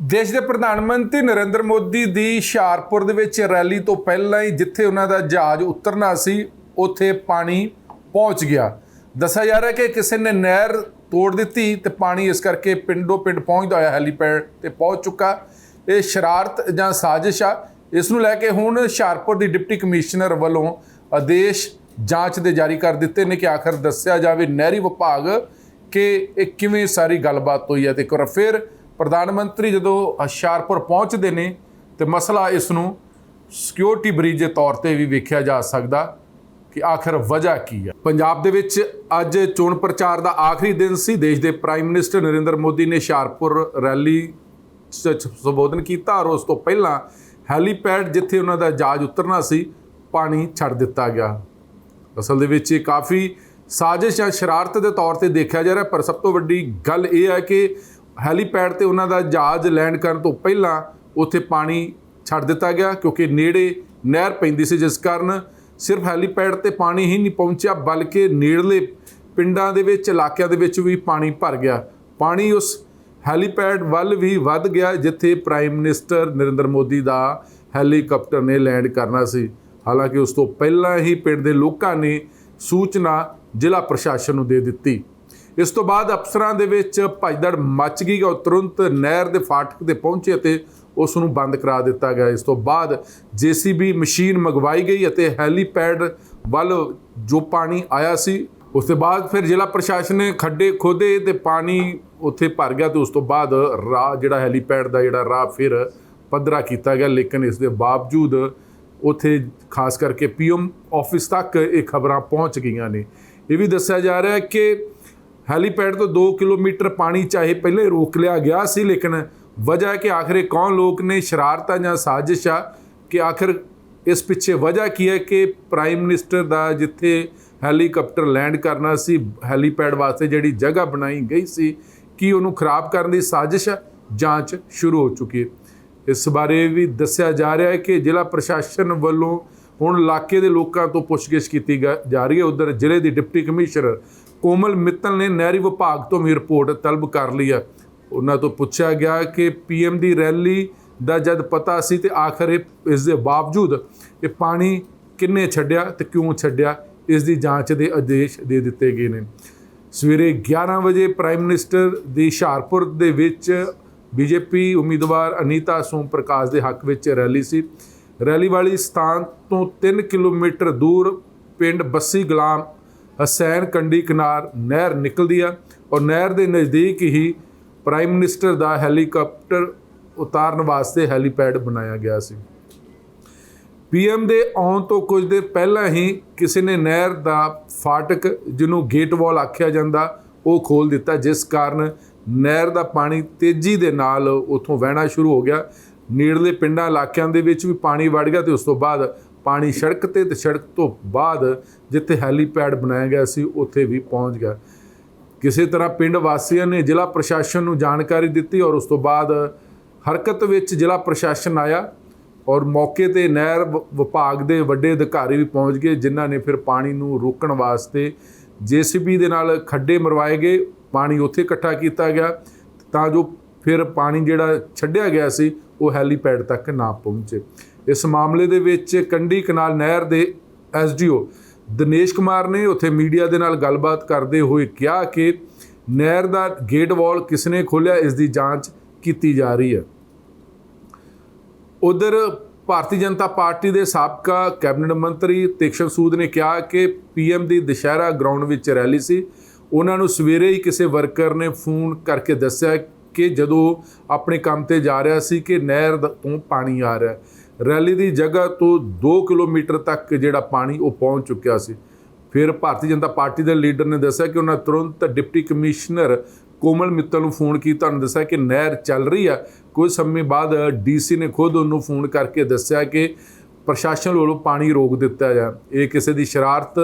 ਦੇਸ਼ ਦੇ ਪ੍ਰਧਾਨ ਮੰਤਰੀ ਨਰਿੰਦਰ ਮੋਦੀ ਦੀ ਹੁਸ਼ਿਆਰਪੁਰ ਦੇ ਵਿੱਚ ਰੈਲੀ ਤੋਂ ਪਹਿਲਾਂ ਹੀ ਜਿੱਥੇ ਉਹਨਾਂ ਦਾ ਜਹਾਜ਼ ਉਤਰਨਾ ਸੀ, ਉੱਥੇ ਪਾਣੀ ਪਹੁੰਚ ਗਿਆ। ਦੱਸਿਆ ਜਾ ਰਿਹਾ ਕਿ ਕਿਸੇ ਨੇ ਨਹਿਰ ਤੋੜ ਦਿੱਤੀ ਤੇ ਪਾਣੀ ਇਸ ਕਰਕੇ ਪਿੰਡੋਂ ਪਿੰਡ ਪਹੁੰਚਦਾ ਹੋਇਆ ਹੈਲੀਪੈਡ ਤੇ ਪਹੁੰਚ ਚੁੱਕਾ। ਇਹ ਸ਼ਰਾਰਤ ਜਾਂ ਸਾਜ਼ਿਸ਼ ਆ। ਇਸ ਨੂੰ ਲੈ ਕੇ ਹੁਣ ਹੁਸ਼ਿਆਰਪੁਰ ਦੀ ਡਿਪਟੀ ਕਮਿਸ਼ਨਰ ਵੱਲੋਂ ਆਦੇਸ਼ ਜਾਂਚ ਦੇ ਜਾਰੀ ਕਰ ਦਿੱਤੇ ਨੇ ਕਿ ਆਖਰ ਦੱਸਿਆ ਜਾਵੇ ਨਹਿਰੀ ਵਿਭਾਗ ਕਿ ਇਹ ਕਿਵੇਂ ਸਾਰੀ ਗੱਲਬਾਤ ਹੋਈ ਹੈ ਤੇ ਇੱਕ ਵਾਰ ਫਿਰ ਪ੍ਰਧਾਨ ਮੰਤਰੀ ਜਦੋਂ ਹੁਸ਼ਿਆਰਪੁਰ ਪਹੁੰਚਦੇ ਨੇ ਤੇ ਮਸਲਾ ਇਸ ਨੂੰ ਸਿਕਿਉਰਿਟੀ ਬ੍ਰਿਜ ਦੇ ਤੌਰ ਤੇ ਵੀ ਵੇਖਿਆ ਜਾ ਸਕਦਾ ਕਿ ਆਖਰ ਵਜ੍ਹਾ ਕੀ ਹੈ। ਪੰਜਾਬ ਦੇ ਵਿੱਚ ਅੱਜ ਚੋਣ ਪ੍ਰਚਾਰ ਦਾ ਆਖਰੀ ਦਿਨ ਸੀ। ਦੇਸ਼ ਦੇ ਪ੍ਰਾਈਮ ਮਿਨਿਸਟਰ ਨਰਿੰਦਰ ਮੋਦੀ ਨੇ ਹੁਸ਼ਿਆਰਪੁਰ ਰੈਲੀ 'ਚ ਸੰਬੋਧਨ ਕੀਤਾ ਔਰ ਉਸ ਤੋਂ ਪਹਿਲਾਂ ਹੈਲੀਪੈਡ ਜਿੱਥੇ ਉਹਨਾਂ ਦਾ ਜਹਾਜ਼ ਉਤਰਨਾ ਸੀ, ਪਾਣੀ ਛੱਡ ਦਿੱਤਾ ਗਿਆ। ਅਸਲ ਦੇ ਵਿੱਚ ਇਹ ਕਾਫੀ ਸਾਜ਼ਿਸ਼ ਜਾਂ ਸ਼ਰਾਰਤ ਦੇ ਤੌਰ ਤੇ ਦੇਖਿਆ ਜਾ ਰਿਹਾ, ਪਰ ਸਭ ਤੋਂ ਵੱਡੀ ਗੱਲ ਇਹ ਹੈ ਕਿ ਹੈਲੀਪੈਡ ਤੇ ਉਹਨਾਂ ਦਾ ਜਹਾਜ਼ ਲੈਂਡ ਕਰਨ ਤੋਂ ਪਹਿਲਾਂ ਉੱਥੇ ਪਾਣੀ ਛੱਡ ਦਿੱਤਾ ਗਿਆ ਕਿਉਂਕਿ ਨੇੜੇ ਨਹਿਰ ਪੈਂਦੀ ਸੀ, ਜਿਸ ਕਾਰਨ ਸਿਰਫ ਹੈਲੀਪੈਡ ਤੇ ਪਾਣੀ ਹੀ ਨਹੀਂ ਪਹੁੰਚਿਆ, ਬਲਕਿ ਨੇੜਲੇ ਪਿੰਡਾਂ ਦੇ ਵਿੱਚ, ਇਲਾਕਿਆਂ ਦੇ ਵਿੱਚ ਵੀ ਪਾਣੀ ਭਰ ਗਿਆ। ਪਾਣੀ ਉਸ ਹੈਲੀਪੈਡ ਵੱਲ ਵੀ ਵੱਧ ਗਿਆ, ਜਿੱਥੇ ਪ੍ਰਾਈਮ ਮਿਨਿਸਟਰ ਨਰਿੰਦਰ ਮੋਦੀ ਦਾ ਹੈਲੀਕਾਪਟਰ ਨੇ ਲੈਂਡ ਕਰਨਾ ਸੀ। ਹਾਲਾਂਕਿ ਉਸ ਤੋਂ ਪਹਿਲਾਂ ਹੀ ਪਿੰਡ ਦੇ ਲੋਕਾਂ ਨੇ ਸੂਚਨਾ ਜ਼ਿਲ੍ਹਾ ਪ੍ਰਸ਼ਾਸਨ ਨੂੰ ਦੇ ਦਿੱਤੀ। ਇਸ ਤੋਂ ਬਾਅਦ ਅਫਸਰਾਂ ਦੇ ਵਿੱਚ ਭਜਦੜ ਮੱਚ ਗਈ ਉਹ ਤੁਰੰਤ ਨਹਿਰ ਦੇ ਫਾਟਕ ਤੇ ਪਹੁੰਚੇ ਅਤੇ ਉਸ ਨੂੰ ਬੰਦ ਕਰਾ ਦਿੱਤਾ ਗਿਆ। ਇਸ ਤੋਂ ਬਾਅਦ ਜੀਸੀਬੀ ਮਸ਼ੀਨ ਮੰਗਵਾਈ ਗਈ ਅਤੇ ਹੈਲੀਪੈਡ ਵੱਲ ਜੋ ਪਾਣੀ ਆਇਆ ਸੀ, ਉਸ ਤੋਂ ਬਾਅਦ ਫਿਰ ਜ਼ਿਲ੍ਹਾ ਪ੍ਰਸ਼ਾਸਨ ਨੇ ਖੱਡੇ ਖੋਦੇ ਤੇ ਪਾਣੀ ਉੱਥੇ ਭਰ ਗਿਆ ਤੇ ਉਸ ਤੋਂ ਬਾਅਦ ਰਾਹ ਜਿਹੜਾ ਹੈਲੀਪੈਡ ਦਾ ਜਿਹੜਾ ਰਾਹ ਫਿਰ ਪੱਧਰਾ ਕੀਤਾ ਗਿਆ। ਲੇਕਿਨ ਇਸ ਦੇ ਬਾਵਜੂਦ ਉੱਥੇ ਖਾਸ ਕਰਕੇ ਪੀਐਮ ਆਫਿਸ ਤੱਕ ਇਹ ਖਬਰਾਂ ਪਹੁੰਚ ਗਈਆਂ ਨੇ। ਇਹ ਵੀ ਦੱਸਿਆ ਜਾ ਰਿਹਾ ਹੈ ਕਿ ਹੈਲੀਪੈਡ ਤੋਂ 2 ਕਿਲੋਮੀਟਰ ਪਾਣੀ ਚਾਹੇ ਪਹਿਲੇ ਰੋਕ ਲਿਆ ਗਿਆ ਸੀ, ਲੇਕਿਨ ਵਜ੍ਹਾ ਕਿ ਆਖਰੇ ਕੌਣ ਲੋਕ ਨੇ, ਸ਼ਰਾਰਤਾਂ ਜਾਂ ਸਾਜ਼ਿਸ਼ ਆ? ਕਿ ਆਖਰ ਇਸ ਪਿੱਛੇ ਵਜ੍ਹਾ ਕੀ ਹੈ ਕਿ ਪ੍ਰਾਈਮ ਮਿਨਿਸਟਰ ਦਾ ਜਿੱਥੇ ਹੈਲੀਕਾਪਟਰ ਲੈਂਡ ਕਰਨਾ ਸੀ, ਹੈਲੀਪੈਡ ਵਾਸਤੇ ਜਿਹੜੀ ਜਗ੍ਹਾ ਬਣਾਈ ਗਈ ਸੀ, ਕੀ ਉਹਨੂੰ ਖਰਾਬ ਕਰਨ ਦੀ ਸਾਜ਼ਿਸ਼ ਜਾਂਚ ਸ਼ੁਰੂ ਹੋ ਚੁੱਕੀ ਹੈ। ਇਸ ਬਾਰੇ ਵੀ ਦੱਸਿਆ ਜਾ ਰਿਹਾ ਹੈ ਕਿ ਜ਼ਿਲ੍ਹਾ ਪ੍ਰਸ਼ਾਸਨ ਵੱਲੋਂ ਹੁਣ ਇਲਾਕੇ ਦੇ ਲੋਕਾਂ ਤੋਂ ਪੁੱਛਗਿੱਛ ਕੀਤੀ ਗਾ- ਜਾ ਰਹੀ ਹੈ। ਉਧਰ ਜ਼ਿਲ੍ਹੇ ਦੀ ਡਿਪਟੀ ਕਮਿਸ਼ਨਰ ਕੋਮਲ ਮਿੱਤਲ ਨੇ ਨਹਿਰੀ ਵਿਭਾਗ ਤੋਂ ਵੀ ਰਿਪੋਰਟ ਤਲਬ ਕਰ ਲਈ ਹੈ ਉਹਨਾਂ ਤੋਂ ਪੁੱਛਿਆ ਗਿਆ ਕਿ ਪੀਐਮ ਦੀ ਰੈਲੀ ਦਾ ਜਦ ਪਤਾ ਸੀ ਤੇ ਆਖਰ ਇਹ ਇਸ ਦੇ ਬਾਵਜੂਦ ਇਹ ਪਾਣੀ ਕਿੰਨੇ ਛੱਡਿਆ ਤੇ ਕਿਉਂ ਛੱਡਿਆ, ਇਸ ਦੀ ਜਾਂਚ ਦੇ ਆਦੇਸ਼ ਦੇ ਦਿੱਤੇ ਗਏ ਨੇ। ਸਵੇਰੇ 11 ਵਜੇ ਪ੍ਰਾਈਮ ਮਿਨਿਸਟਰ ਦੀ ਹੁਸ਼ਿਆਰਪੁਰ ਦੇ ਵਿੱਚ ਬੀਜੇਪੀ ਉਮੀਦਵਾਰ ਅਨੀਤਾ ਸੋਮ ਪ੍ਰਕਾਸ਼ ਦੇ ਹੱਕ ਵਿੱਚ ਰੈਲੀ ਸੀ। ਰੈਲੀ ਵਾਲੀ ਸਥਾਨ ਤੋਂ 3 ਕਿਲੋਮੀਟਰ ਦੂਰ ਪਿੰਡ ਬੱਸੀ ਗੁਲਾਮ ਹਸੈਨ ਕੰਡੀ ਕਿਨਾਰ ਨਹਿਰ ਨਿਕਲਦੀ ਆ ਔਰ ਨਹਿਰ ਦੇ ਨਜ਼ਦੀਕ ਹੀ ਪ੍ਰਾਈਮ ਮਿਨਿਸਟਰ ਦਾ ਹੈਲੀਕਾਪਟਰ ਉਤਾਰਨ ਵਾਸਤੇ ਹੈਲੀਪੈਡ ਬਣਾਇਆ ਗਿਆ ਸੀ। ਪੀਐਮ ਦੇ ਆਉਣ ਤੋਂ ਕੁਝ ਦੇਰ ਪਹਿਲਾਂ ਹੀ ਕਿਸੇ ਨੇ ਨਹਿਰ ਦਾ ਫਾਟਕ ਜਿਹਨੂੰ ਗੇਟ ਵਾਲ ਆਖਿਆ ਜਾਂਦਾ, ਉਹ ਖੋਲ ਦਿੱਤਾ, ਜਿਸ ਕਾਰਨ ਨਹਿਰ ਦਾ ਪਾਣੀ ਤੇਜ਼ੀ ਦੇ ਨਾਲ ਉਥੋਂ ਵਹਿਣਾ ਸ਼ੁਰੂ ਹੋ ਗਿਆ। ਨੇੜਲੇ ਪਿੰਡਾਂ ਇਲਾਕਿਆਂ ਦੇ ਵਿੱਚ ਵੀ ਪਾਣੀ ਵੜ ਗਿਆ ਤੇ ਉਸ ਤੋਂ ਬਾਅਦ ਪਾਣੀ ਸੜਕ ਤੇ ਤੇ ਸੜਕ ਤੋਂ ਬਾਅਦ ਜਿੱਥੇ ਹੈਲੀਪੈਡ ਬਣਾਇਆ ਗਿਆ ਸੀ, ਉੱਥੇ ਵੀ ਪਹੁੰਚ ਗਿਆ। ਕਿਸੇ ਤਰ੍ਹਾਂ ਪਿੰਡ ਵਾਸੀਆਂ ਨੇ ਜ਼ਿਲ੍ਹਾ ਪ੍ਰਸ਼ਾਸਨ ਨੂੰ ਜਾਣਕਾਰੀ ਦਿੱਤੀ ਔਰ ਉਸ ਤੋਂ ਬਾਅਦ ਹਰਕਤ ਵਿੱਚ ਜ਼ਿਲ੍ਹਾ ਪ੍ਰਸ਼ਾਸਨ ਆਇਆ ਔਰ ਮੌਕੇ ਤੇ ਨਹਿਰ ਵ- ਵਿਭਾਗ ਦੇ ਵੱਡੇ ਅਧਿਕਾਰੀ ਵੀ ਪਹੁੰਚ ਗਏ, ਜਿਨ੍ਹਾਂ ਨੇ ਫਿਰ ਪਾਣੀ ਨੂੰ ਰੋਕਣ ਵਾਸਤੇ ਜੀਸੀਬੀ ਦੇ ਨਾਲ ਖੱਡੇ ਮਰਵਾਏ ਗਏ, ਪਾਣੀ ਉੱਥੇ ਇਕੱਠਾ ਕੀਤਾ ਗਿਆ ਤਾਂ ਜੋ ਫਿਰ ਪਾਣੀ ਜਿਹੜਾ ਛੱਡਿਆ ਗਿਆ ਸੀ, ਉਹ ਹੈਲੀਪੈਡ ਤੱਕ ਨਾ ਪਹੁੰਚੇ। ਇਸ ਮਾਮਲੇ ਦੇ ਵਿੱਚ ਕੰਢੀ ਕਨਾਲ ਨਹਿਰ ਦੇ ਐਸਡੀਓ ਦਿਨੇਸ਼ ਕੁਮਾਰ ਨੇ ਉੱਥੇ ਮੀਡੀਆ ਦੇ ਨਾਲ ਗੱਲਬਾਤ ਕਰਦੇ ਹੋਏ ਕਿਹਾ ਕਿ ਨਹਿਰ ਦਾ ਗੇਟ ਵਾਲ ਕਿਸਨੇ ਖੋਲ੍ਹਿਆ, ਇਸ ਦੀ ਜਾਂਚ ਕੀਤੀ ਜਾ ਰਹੀ ਹੈ ਉਧਰ ਭਾਰਤੀ ਜਨਤਾ ਪਾਰਟੀ ਦੇ ਸਾਬਕਾ ਕੈਬਨਿਟ ਮੰਤਰੀ ਤੇਕਸ਼ਵ ਸੂਦ ਨੇ ਕਿਹਾ ਕਿ ਪੀਐਮ ਦੀ ਦੁਸ਼ਹਿਰਾ ਗਰਾਊਂਡ ਵਿੱਚ ਰੈਲੀ ਸੀ ਉਹਨਾਂ ਨੂੰ ਸਵੇਰੇ ਹੀ ਕਿਸੇ ਵਰਕਰ ਨੇ ਫੋਨ ਕਰਕੇ ਦੱਸਿਆ ਕਿ ਜਦੋਂ ਆਪਣੇ ਕੰਮ ਤੇ ਜਾ ਰਿਹਾ ਸੀ ਕਿ ਨਹਿਰ ਤੋਂ ਪਾਣੀ ਆ ਰਿਹਾ ਹੈ। ਰੈਲੀ ਦੀ ਜਗ੍ਹਾ ਤੋਂ 2 ਕਿਲੋਮੀਟਰ ਤੱਕ ਜਿਹੜਾ ਪਾਣੀ ਉਹ ਪਹੁੰਚ ਚੁੱਕਿਆ ਸੀ। ਫਿਰ ਭਾਰਤੀ ਜਨਤਾ ਪਾਰਟੀ ਦੇ ਲੀਡਰ ਨੇ ਦੱਸਿਆ ਕਿ ਉਹਨਾਂ ਤੁਰੰਤ ਡਿਪਟੀ ਕਮਿਸ਼ਨਰ ਕੋਮਲ ਮਿੱਤਲ ਨੂੰ ਫੋਨ ਕੀਤਾ। ਉਹਨਾਂ ਦੱਸਿਆ ਕਿ ਨਹਿਰ ਚੱਲ ਰਹੀ ਆ। ਕੁਝ ਸਮੇਂ ਬਾਅਦ ਡੀਸੀ ਨੇ ਖੁਦ ਉਹਨੂੰ ਫੋਨ ਕਰਕੇ ਦੱਸਿਆ ਕਿ ਪ੍ਰਸ਼ਾਸਨ ਵੱਲੋਂ ਪਾਣੀ ਰੋਕ ਦਿੱਤਾ ਜਾ। ਇਹ ਕਿਸੇ ਦੀ ਸ਼ਰਾਰਤ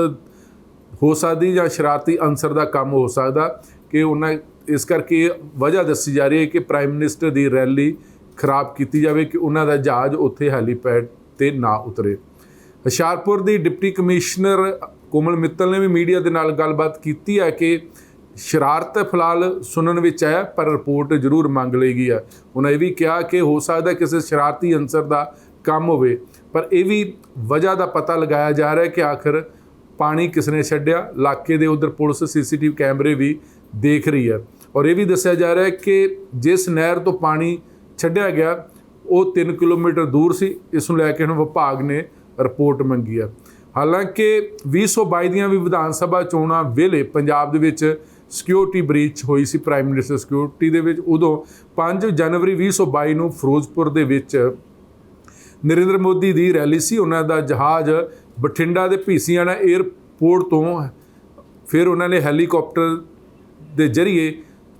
ਹੋ ਸਕਦੀ ਜਾਂ ਸ਼ਰਾਰਤੀ ਅਨਸਰ ਦਾ ਕੰਮ ਹੋ ਸਕਦਾ ਕਿ ਉਹਨਾਂ ਇਸ ਕਰਕੇ ਵਜ੍ਹਾ ਦੱਸੀ ਜਾ ਰਹੀ ਹੈ ਕਿ ਪ੍ਰਾਈਮ ਮਿਨਿਸਟਰ ਦੀ ਰੈਲੀ ਖਰਾਬ ਕੀਤੀ ਜਾਵੇ ਕਿ ਉਹਨਾਂ ਦਾ ਜਹਾਜ਼ ਉੱਥੇ ਹੈਲੀਪੈਡ ਤੇ ਨਾ ਉਤਰੇ। ਹੁਸ਼ਿਆਰਪੁਰ ਦੀ ਡਿਪਟੀ ਕਮਿਸ਼ਨਰ ਕੋਮਲ ਮਿੱਤਲ ਨੇ ਵੀ ਮੀਡੀਆ ਦੇ ਨਾਲ ਗੱਲਬਾਤ ਕੀਤੀ ਹੈ ਕਿ ਸ਼ਰਾਰਤ ਫਿਲਹਾਲ ਸੁਣਨ ਵਿੱਚ ਆਇਆ ਪਰ ਰਿਪੋਰਟ ਜ਼ਰੂਰ ਮੰਗ ਲਈ ਗਈ ਹੈ। ਉਹਨਾਂ ਇਹ ਵੀ ਕਿਹਾ ਕਿ ਹੋ ਸਕਦਾ ਕਿਸੇ ਸ਼ਰਾਰਤੀ ਅੰਸਰ ਦਾ ਕੰਮ ਹੋਵੇ, ਪਰ ਇਹ ਵੀ ਵਜ੍ਹਾ ਦਾ ਪਤਾ ਲਗਾਇਆ ਜਾ ਰਿਹਾ ਕਿ ਆਖਰ ਪਾਣੀ ਕਿਸ ਨੇ ਛੱਡਿਆ, ਇਲਾਕੇ ਦੇ ਉਧਰ ਪੁਲਿਸ ਸੀਸੀਟੀਵੀ ਕੈਮਰੇ ਵੀ ਦੇਖ ਰਹੀ ਹੈ। ਔਰ ਇਹ ਵੀ ਦੱਸਿਆ ਜਾ ਰਿਹਾ ਹੈ ਕਿ ਜਿਸ ਨਹਿਰ ਤੋਂ ਪਾਣੀ ਛੱਡਿਆ ਗਿਆ। ਉਹ 3 ਕਿਲੋਮੀਟਰ ਦੂਰ ਸੀ। ਇਸ ਨੂੰ ਲੈ ਕੇ ਹੁਣ ਵਿਭਾਗ ਨੇ ਰਿਪੋਰਟ ਮੰਗੀ ਹੈ ਹਾਲਾਂਕਿ 2022 ਦੀਆਂ ਵੀ ਵਿਧਾਨ ਸਭਾ ਚੋਣਾਂ ਵੇਲੇ ਪੰਜਾਬ ਦੇ ਵਿੱਚ ਸਿਕਿਉਰਿਟੀ ਬ੍ਰੀਚ ਹੋਈ ਸੀ ਪ੍ਰਾਈਮ ਮਿਨਿਸਟਰ ਸਿਕਿਉਰਿਟੀ ਦੇ ਵਿੱਚ। ਉਦੋਂ 5 ਜਨਵਰੀ 2022 ਨੂੰ ਫਿਰੋਜ਼ਪੁਰ ਦੇ ਵਿੱਚ ਨਰਿੰਦਰ ਮੋਦੀ ਦੀ ਰੈਲੀ ਸੀ। ਉਹਨਾਂ ਦਾ ਜਹਾਜ਼ ਬਠਿੰਡਾ ਦੇ ਭੀਸੀਆਣਾ 에ਅਰਪੋਰਟ ਤੋਂ ਫਿਰ ਉਹਨਾਂ ਨੇ ਹੈਲੀਕਾਪਟਰ ਦੇ ਜ਼ਰੀਏ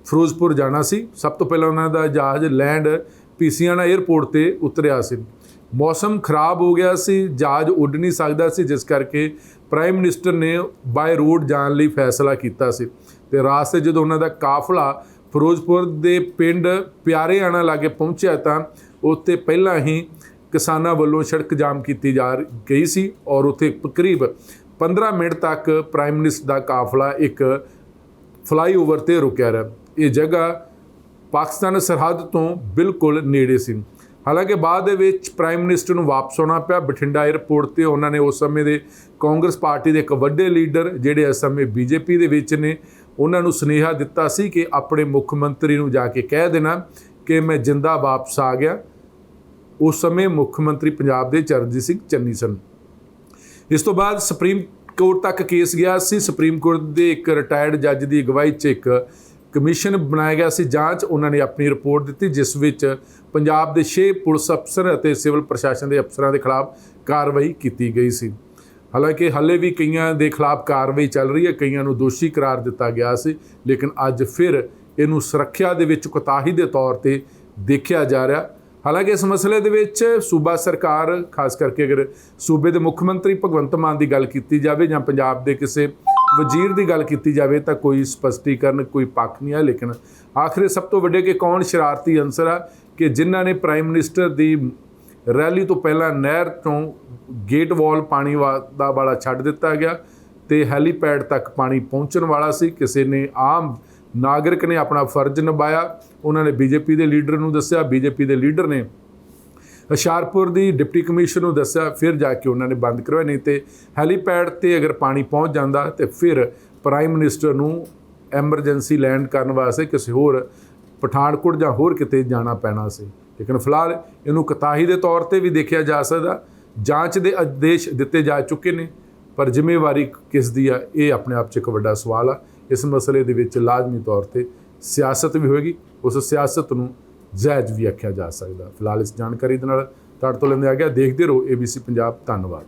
ਫਿਰੋਜ਼ਪੁਰ ਜਾਣਾ ਸੀ। ਸਭ ਤੋਂ ਪਹਿਲਾਂ ਉਹਨਾਂ ਦਾ ਜਹਾਜ਼ ਲੈਂਡ ਪੀਸੀਆਣਾ 에ਅਰਪੋਰਟ ਤੇ ਉਤਰਿਆ ਸੀ। ਮੌਸਮ ਖਰਾਬ ਹੋ ਗਿਆ ਸੀ। ਜਹਾਜ਼ ਉੱਡ ਨਹੀਂ ਸਕਦਾ ਸੀ, ਜਿਸ ਕਰਕੇ ਪ੍ਰਾਈਮ ਮਿਨਿਸਟਰ ਨੇ ਬਾਈ ਰੋਡ ਜਾਣ ਲਈ ਫੈਸਲਾ ਕੀਤਾ ਸੀ। ਤੇ ਰਾਸਤੇ ਜਦੋਂ ਉਹਨਾਂ ਦਾ ਕਾਫਲਾ ਫਿਰੋਜ਼ਪੁਰ ਦੇ ਪਿੰਡ ਪਿਆਰੇਆਣਾ ਲਾਗੇ ਪਹੁੰਚਿਆ ਤਾਂ ਉੱਥੇ ਪਹਿਲਾਂ ਹੀ ਕਿਸਾਨਾਂ ਵੱਲੋਂ ਸੜਕ ਜਾਮ ਕੀਤੀ ਜਾ ਗਈ ਸੀ ਔਰ ਉੱਥੇ ਕਰੀਬ 15 ਮਿੰਟ ਤੱਕ ਪ੍ਰਾਈਮ ਮਿਨਿਸਟਰ ਦਾ ਕਾਫਲਾ ਇੱਕ ਫਲਾਈਓਵਰ ਤੇ ਰੁਕਿਆ ਰਿਹਾ। ਇਹ ਜਗ੍ਹਾ ਪਾਕਿਸਤਾਨ ਸਰਹੱਦ ਤੋਂ ਬਿਲਕੁਲ ਨੇੜੇ ਸੀ। ਹਾਲਾਂਕਿ ਬਾਅਦ ਦੇ ਵਿੱਚ ਪ੍ਰਾਈਮ ਮਿਨਿਸਟਰ ਨੂੰ ਵਾਪਸ ਆਉਣਾ ਪਿਆ। ਬਠਿੰਡਾ 에ਅਰਪੋਰਟ ਤੇ ਉਹਨਾਂ ਨੇ ਉਸ ਸਮੇਂ ਦੇ ਕਾਂਗਰਸ ਪਾਰਟੀ ਦੇ ਇੱਕ ਵੱਡੇ ਲੀਡਰ ਜਿਹੜੇ ਇਸ ਸਮੇਂ ਬੀਜੇਪੀ ਦੇ ਵਿੱਚ ਨੇ, ਉਹਨਾਂ ਨੂੰ ਸੁਨੇਹਾ ਦਿੱਤਾ ਸੀ ਕਿ ਆਪਣੇ ਮੁੱਖ ਮੰਤਰੀ ਨੂੰ ਜਾ ਕੇ ਕਹਿ ਦੇਣਾ ਕਿ ਮੈਂ ਜਿੰਦਾ ਵਾਪਸ ਆ ਗਿਆ। ਉਸ ਸਮੇਂ ਮੁੱਖ ਮੰਤਰੀ ਪੰਜਾਬ ਦੇ ਚਰਨਜੀਤ ਸਿੰਘ ਚੰਨੀ ਸਨ। ਇਸ ਤੋਂ ਬਾਅਦ ਸੁਪਰੀਮ ਕੋਰਟ ਤੱਕ ਕੇਸ ਗਿਆ ਸੀ। ਸੁਪਰੀਮ ਕੋਰਟ ਦੇ ਇੱਕ ਰਿਟਾਇਰਡ ਜੱਜ ਦੀ ਅਗਵਾਈ 'ਚ ਇੱਕ ਕਮਿਸ਼ਨ ਬਣਾਇਆ ਗਿਆ ਸੀ ਜਾਂਚ, ਉਹਨਾਂ ਨੇ ਆਪਣੀ ਰਿਪੋਰਟ ਦਿੱਤੀ, ਜਿਸ ਵਿੱਚ ਪੰਜਾਬ ਦੇ 6 ਪੁਲਿਸ ਅਫਸਰ ਅਤੇ ਸਿਵਲ ਪ੍ਰਸ਼ਾਸਨ ਦੇ ਅਫਸਰਾਂ ਦੇ ਖਿਲਾਫ ਕਾਰਵਾਈ ਕੀਤੀ ਗਈ ਸੀ। ਹਾਲਾਂਕਿ ਹੱਲੇ ਵੀ ਕਈਆਂ ਦੇ ਖਿਲਾਫ ਕਾਰਵਾਈ ਚੱਲ ਰਹੀ ਹੈ, ਕਈਆਂ ਨੂੰ ਦੋਸ਼ੀ ਕਰਾਰ ਦਿੱਤਾ ਗਿਆ ਸੀ, ਲੇਕਿਨ ਅੱਜ ਫਿਰ ਇਹਨੂੰ ਸੁਰੱਖਿਆ ਦੇ ਵਿੱਚ ਕੁਤਾਹੀ ਦੇ ਤੌਰ ਤੇ ਦੇਖਿਆ ਜਾ ਰਿਹਾ। ਹਾਲਾਂਕਿ ਇਸ ਮਸਲੇ ਦੇ ਵਿੱਚ ਸੂਬਾ ਸਰਕਾਰ, ਖਾਸ ਕਰਕੇ ਅਗਰ ਸੂਬੇ ਦੇ ਮੁੱਖ ਮੰਤਰੀ ਭਗਵੰਤ ਮਾਨ ਦੀ ਗੱਲ ਕੀਤੀ ਜਾਵੇ ਜਾਂ ਪੰਜਾਬ ਦੇ ਕਿਸੇ ਵਜ਼ੀਰ ਦੀ ਗੱਲ ਕੀਤੀ ਜਾਵੇ ਤਾਂ ਕੋਈ ਸਪਸ਼ਟੀਕਰਨ, ਕੋਈ ਪੱਖ ਨਹੀਂ ਹੈ ਲੇਕਿਨ ਆਖਰੇ ਸਭ ਤੋਂ ਵੱਡੇ ਕਿ ਕੌਣ ਸ਼ਰਾਰਤੀ ਅੰਸਰ ਆ ਕਿ ਜਿਨ੍ਹਾਂ ਨੇ ਪ੍ਰਾਈਮ ਮਿਨਿਸਟਰ ਦੀ ਰੈਲੀ ਤੋਂ ਪਹਿਲਾਂ ਨਹਿਰ ਤੋਂ ਗੇਟ ਵਾਲ ਪਾਣੀ ਵਾ- ਦਾ ਵਾਲਾ ਛੱਡ ਦਿੱਤਾ ਗਿਆ ਤੇ ਹੈਲੀਪੈਡ ਤੱਕ ਪਾਣੀ ਪਹੁੰਚਣ ਵਾਲਾ ਸੀ। ਕਿਸੇ ਨੇ ਆਮ ਨਾਗਰਿਕ ਨੇ ਆਪਣਾ ਫਰਜ਼ ਨਿਭਾਇਆ। ਉਹਨਾਂ ਨੇ ਬੀਜੇਪੀ ਦੇ ਲੀਡਰ ਨੂੰ ਦੱਸਿਆ। ਬੀਜੇਪੀ ਦੇ ਲੀਡਰ ਨੇ ਹੁਸ਼ਿਆਰਪੁਰ ਦੀ ਡਿਪਟੀ ਕਮਿਸ਼ਨਰ ਨੂੰ ਦੱਸਿਆ, ਫਿਰ ਜਾ ਕੇ ਉਹਨਾਂ ਨੇ ਬੰਦ ਕਰਵਾਇਆ ਨਹੀਂ ਤੇ ਹੈਲੀਪੈਡ ਤੇ ਅਗਰ ਪਾਣੀ ਪਹੁੰਚ ਜਾਂਦਾ ਤੇ ਫਿਰ ਪ੍ਰਾਈਮ ਮਿਨਿਸਟਰ ਨੂੰ ਐਮਰਜੈਂਸੀ ਲੈਂਡ ਕਰਨ ਵਾਸਤੇ ਕਿਸੇ ਹੋਰ ਪਠਾਨਕੋਟ ਜਾਂ ਹੋਰ ਕਿਤੇ ਜਾਣਾ ਪੈਣਾ ਸੀ। ਲੇਕਿਨ ਫਿਲਹਾਲ ਇਹਨੂੰ ਕਤਾਹੀ ਦੇ ਤੌਰ ਤੇ ਵੀ ਦੇਖਿਆ ਜਾ ਸਕਦਾ, ਜਾਂਚ ਦੇ ਆਦੇਸ਼ ਦਿੱਤੇ ਜਾ ਚੁੱਕੇ ਨੇ, ਪਰ ਜ਼ਿੰਮੇਵਾਰੀ ਕਿਸ ਦੀ ਆ, ਇਹ ਆਪਣੇ ਆਪ 'ਚ ਇੱਕ ਵੱਡਾ ਸਵਾਲ ਆ। ਇਸ ਮਸਲੇ ਦੇ ਵਿੱਚ ਲਾਜ਼ਮੀ ਤੌਰ ਤੇ ਸਿਆਸਤ ਵੀ ਹੋਏਗੀ, ਉਸ ਸਿਆਸਤ ਨੂੰ ਜਾਇਜ਼ ਵੀ ਆਖਿਆ ਜਾ ਸਕਦਾ। ਫਿਲਹਾਲ ਇਸ ਜਾਣਕਾਰੀ ਦੇ ਨਾਲ ਤੁਹਾਡੇ ਤੋਂ ਲੈਂਦੇ ਆ ਗਿਆ। ਦੇਖਦੇ ਰਹੋ ABC ਪੰਜਾਬ ਧੰਨਵਾਦ।